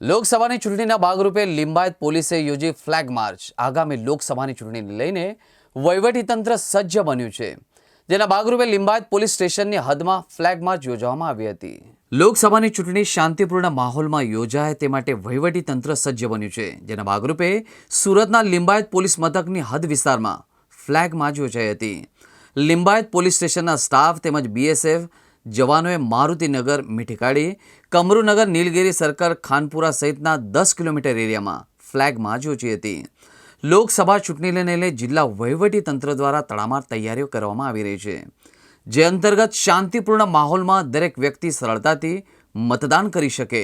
લોકસભાની ચૂંટણીના ભાગરૂપે લિંબાયત પોલીસે યોજી ફ્લેગ માર્ચ. આગામી લોકસભાની ચૂંટણીને લઈને વહીવટીતંત્ર સજ્જ બન્યું છે. જેના ભાગરૂપે લિંબાયત પોલીસ સ્ટેશનની હદમાં ફ્લેગ માર્ચ યોજવામાં આવી હતી. લોકસભાની ચૂંટણી શાંતિપૂર્ણ માહોલમાં યોજાય તે માટે વહીવટીતંત્ર સજ્જ બન્યું છે. જેના ભાગરૂપે સુરતના લિંબાયત પોલીસ મથકની હદ વિસ્તારમાં ફ્લેગ માર્ચ યોજાઈ હતી. લિંબાયત પોલીસ સ્ટેશનના સ્ટાફ તેમજ બીએસએફ જવાનોએ મારુતિનગર મીઠીકાડી કમરુનગર નીલગિરી સર્કલ ખાનપુરા સહિતના દસ કિલોમીટર એરિયામાં ફ્લેગ માર્ચ હતી. લોકસભા ચૂંટણીને લઈને જિલ્લા વહીવટી તંત્ર દ્વારા તડામાર તૈયારીઓ કરવામાં આવી રહી છે. જે અંતર્ગત શાંતિપૂર્ણ માહોલમાં દરેક વ્યક્તિ સરળતાથી મતદાન કરી શકે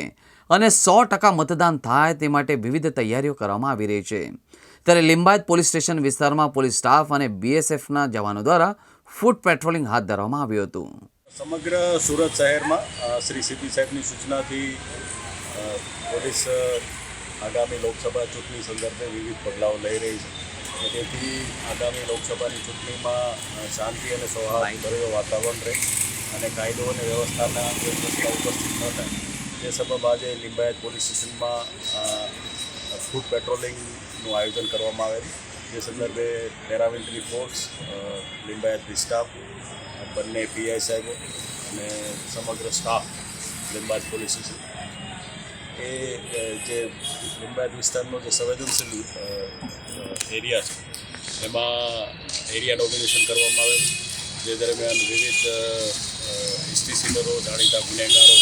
અને સો ટકા મતદાન થાય તે માટે વિવિધ તૈયારીઓ કરવામાં આવી રહી છે. ત્યારે લિંબાયત પોલીસ સ્ટેશન વિસ્તારમાં પોલીસ સ્ટાફ અને બીએસએફના જવાનો દ્વારા ફૂટ પેટ્રોલિંગ હાથ ધરવામાં આવ્યું હતું. સમગ્ર સુરત શહેરમાં શ્રી સીપી સાહેબની સૂચનાથી પોલીસ આગામી લોકસભા ચૂંટણી સંદર્ભે વિવિધ પગલાઓ લઈ રહી છે. તેથી આગામી લોકસભાની ચૂંટણીમાં શાંતિ અને સૌહાર્દભર્યો વાતાવરણ રહે અને કાયદો અને વ્યવસ્થાના પ્રશ્ન ઉપસ્થિત ન થાય. તે સબબ આજે લિંબાયત પોલીસ સ્ટેશનમાં ફૂડ પેટ્રોલિંગનું આયોજન કરવામાં આવેલ. જે સંદર્ભે પેરામિલિટરી ફોર્સ લિંબાયત લિંબાયતની સ્ટાફ બંને પીઆઈ સાહેબો અને સમગ્ર સ્ટાફ લિંબાયત પોલીસ એ જે લિંબાયત વિસ્તારનો જે સંવેદનશીલ એરિયા છે, એમાં એરિયા ડોમિનેશન કરવામાં આવેલ જે દરમિયાન વિવિધ હિસ્ટ્રી સીલરો જાણીતા ગુનેગારો,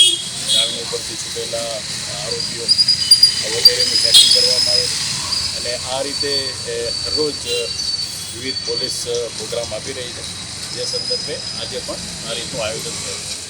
જામીન ઉપરથી છૂટેલા આરોપીઓ વગેરેનું ચેકિંગ કરવામાં અને આ રીતે હરરોજ વિવિધ પોલીસ પ્રોગ્રામ આપી રહી છે. જે સંદર્ભે આજે પણ આ રીતનું આયોજન થયું છે.